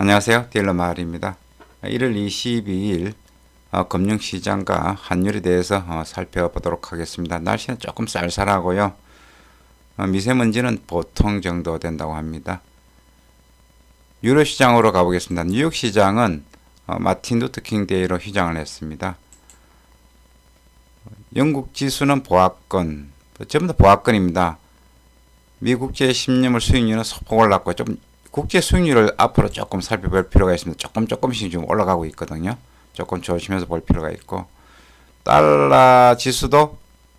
안녕하세요. 딜러 마을입니다. 1월 22일 어, 금융시장과 환율에 대해서 어, 살펴보도록 하겠습니다. 날씨는 조금 쌀쌀하고요. 어, 미세먼지는 보통 정도 된다고 합니다. 유로 시장으로 가보겠습니다. 뉴욕 시장은 어, 마틴 루터킹 데이로 휴장을 했습니다. 영국 지수는 보합권, 전부 다 보합권입니다. 미국제 10년물 수익률은 소폭 올랐고 좀 국제 수익률을 앞으로 조금 살펴볼 필요가 있습니다. 조금 조금씩 좀 올라가고 있거든요. 조금 조심해서 볼 필요가 있고 달러 지수도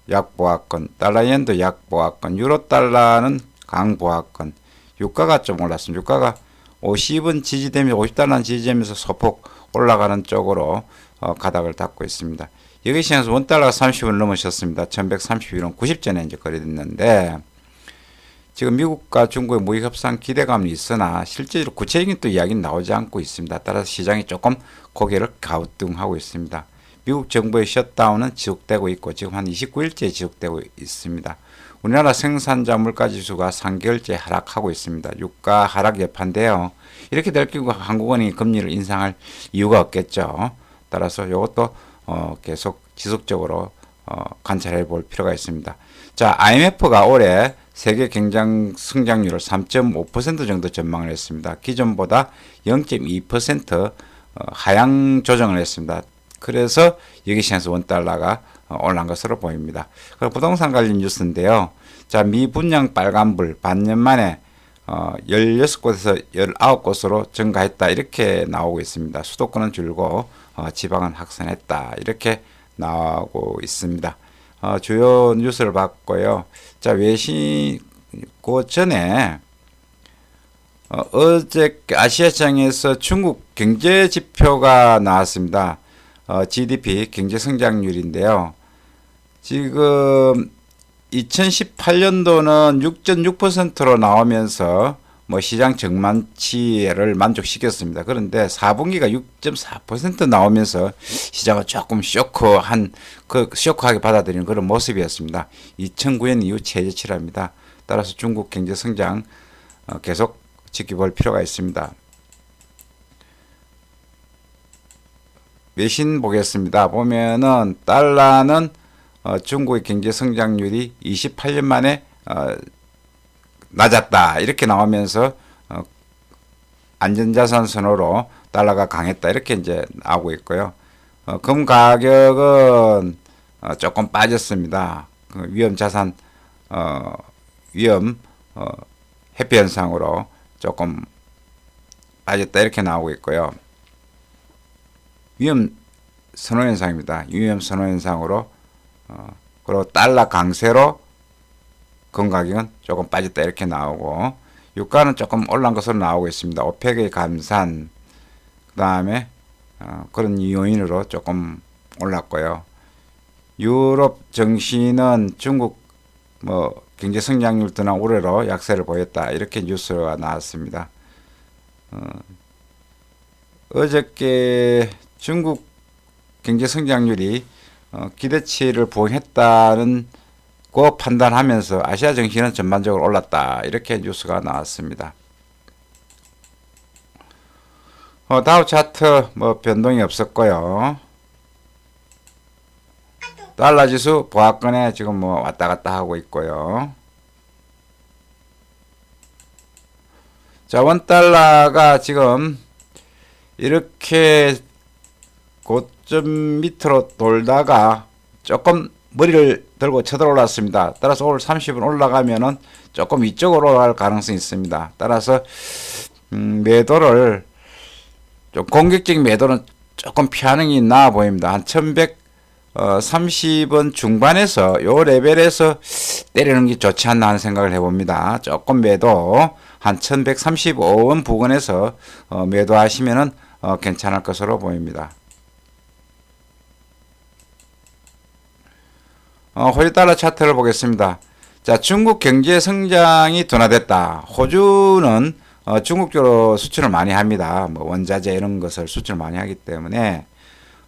약보합권, 달러 엔도 약보합권, 유로 달러는 강보합권. 유가가 좀 올랐습니다. 유가가 50은 지지되면서 50달러는 지지되면서 소폭 올라가는 쪽으로 어, 가닥을 닫고 있습니다. 여기 시장에서 원달러가 30을 넘으셨습니다. 1131원 90전에 이제 거래됐는데 지금 미국과 중국의 무역 협상 기대감이 있으나 실제로 구체적인 또 이야기는 나오지 않고 있습니다. 따라서 시장이 조금 고개를 가우뚱하고 있습니다. 미국 정부의 셧다운은 지속되고 있고 지금 한 29일째 지속되고 있습니다. 우리나라 생산자 물가 지수가 3개월째 하락하고 있습니다. 유가 하락 여파인데요. 이렇게 될 경우 한국은행이 금리를 인상할 이유가 없겠죠. 따라서 이것도 어, 계속 지속적으로 어, 관찰해 볼 필요가 있습니다. 자, IMF가 올해 세계 경장 성장률을 3.5% 정도 전망을 했습니다. 기존보다 0.2% 어, 하향 조정을 했습니다. 그래서 여기 시장에서 원달러가 어, 올란 것으로 보입니다. 그리고 부동산 관련 뉴스인데요. 자, 미 분양 빨간불 반년 만에 어, 16곳에서 19곳으로 증가했다. 이렇게 나오고 있습니다. 수도권은 줄고 어, 지방은 확산했다. 이렇게 나오고 있습니다. 어, 주요 뉴스를 봤고요. 자, 외신, 그 전에, 어, 어제 아시아시장에서 중국 경제 지표가 나왔습니다. 어, GDP 경제 성장률인데요. 지금 2018년도는 6.6%로 나오면서 뭐 시장 정만치를 만족시켰습니다. 그런데 4분기가 6.4% 나오면서 시장을 조금 쇼크한 그 쇼크하게 받아들이는 그런 모습이었습니다. 2009년 이후 최저치랍니다. 따라서 중국 경제 성장 어, 계속 지켜볼 필요가 있습니다. 외신 보겠습니다. 보면은 달러는 어, 중국의 경제 성장률이 28년 만에 어, 낮았다 이렇게 나오면서 어, 안전자산 선호로 달러가 강했다 이렇게 이제 나오고 있고요. 어, 금 가격은 어, 조금 빠졌습니다. 그 위험 자산 어, 위험 어, 회피 현상으로 조금 빠졌다 이렇게 나오고 있고요. 위험 선호 현상입니다. 위험 선호 현상으로 어, 그리고 달러 강세로 금 가격은 조금 빠졌다 이렇게 나오고 유가는 조금 올란 것으로 나오고 있습니다. 오펙의 감산 그 다음에 어, 그런 요인으로 조금 올랐고요. 유럽 증시는 중국 뭐 경제 성장률 등한 우려로 약세를 보였다 이렇게 뉴스가 나왔습니다. 어, 어저께 중국 경제 성장률이 어, 기대치를 부응했다는 고 판단하면서 아시아 증시는 전반적으로 올랐다. 이렇게 뉴스가 나왔습니다. 어, 다우 차트 뭐 변동이 없었고요. 달러 지수 보합권에 지금 뭐 왔다 갔다 하고 있고요. 자, 원 달러가 지금 이렇게 고점 밑으로 돌다가 조금 머리를 들고 쳐들어올랐습니다. 따라서 오늘 30분 올라가면은 조금 위쪽으로 올라갈 가능성이 있습니다. 따라서 음, 매도를 좀 공격적인 매도는 조금 피하는 게 나아 보입니다. 한 1130원 중반에서 요 레벨에서 때리는 게 좋지 않나 하는 생각을 해봅니다. 조금 매도 한 1135원 부근에서 어, 매도하시면은 어, 괜찮을 것으로 보입니다. 어, 호주 달러 차트를 보겠습니다. 자, 중국 경제 성장이 둔화됐다. 호주는 어, 중국 쪽으로 수출을 많이 합니다. 뭐 원자재 이런 것을 수출 많이 하기 때문에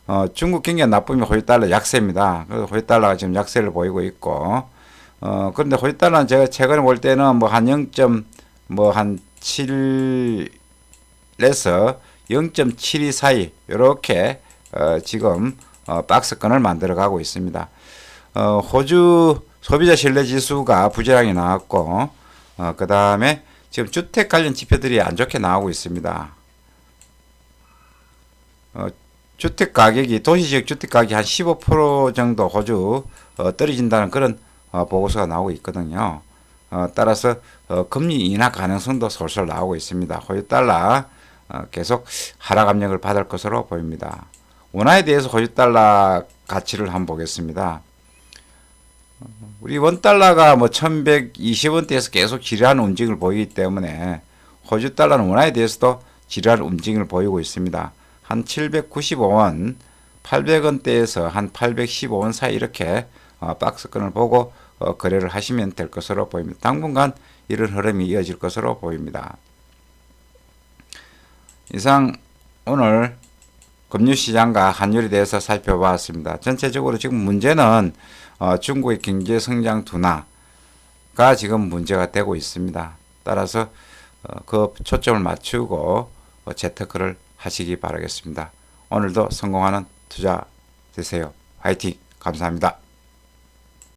어, 중국 경기가 나쁘면 호주 달러 약세입니다. 그래서 호주 달러가 지금 약세를 보이고 있고 어, 그런데 호주 달러는 제가 최근에 볼 때는 뭐 한 0. 뭐한 7, 0.81에서 0.72 사이 이렇게 어, 지금 어, 박스권을 만들어 가고 있습니다. 어, 호주 소비자 신뢰 지수가 부진하게 나왔고 어, 그 다음에 지금 주택 관련 지표들이 안 좋게 나오고 있습니다. 어, 주택 가격이 도시 지역 주택 가격이 한 15% 정도 호주 어, 떨어진다는 그런 어, 보고서가 나오고 있거든요. 어, 따라서 어, 금리 인하 가능성도 솔솔 나오고 있습니다. 호주 달러 어, 계속 하락 압력을 받을 것으로 보입니다. 원화에 대해서 호주 달러 가치를 한번 보겠습니다. 어, 우리 원 달러가 뭐 1120원대에서 계속 지리한 움직임을 보이기 때문에 호주 달러는 원화에 대해서도 지리한 움직임을 보이고 있습니다. 한 795원, 800원대에서 한 815원 사이 이렇게 어, 박스권을 보고 어, 거래를 하시면 될 것으로 보입니다. 당분간 이런 흐름이 이어질 것으로 보입니다. 이상 오늘 금융시장과 환율에 대해서 살펴봤습니다. 전체적으로 지금 문제는 어, 중국의 경제 성장 둔화가 지금 문제가 되고 있습니다. 따라서 어, 그 초점을 맞추고 어, 재테크를 하시기 바라겠습니다. 오늘도 성공하는 투자 되세요. 화이팅! 감사합니다.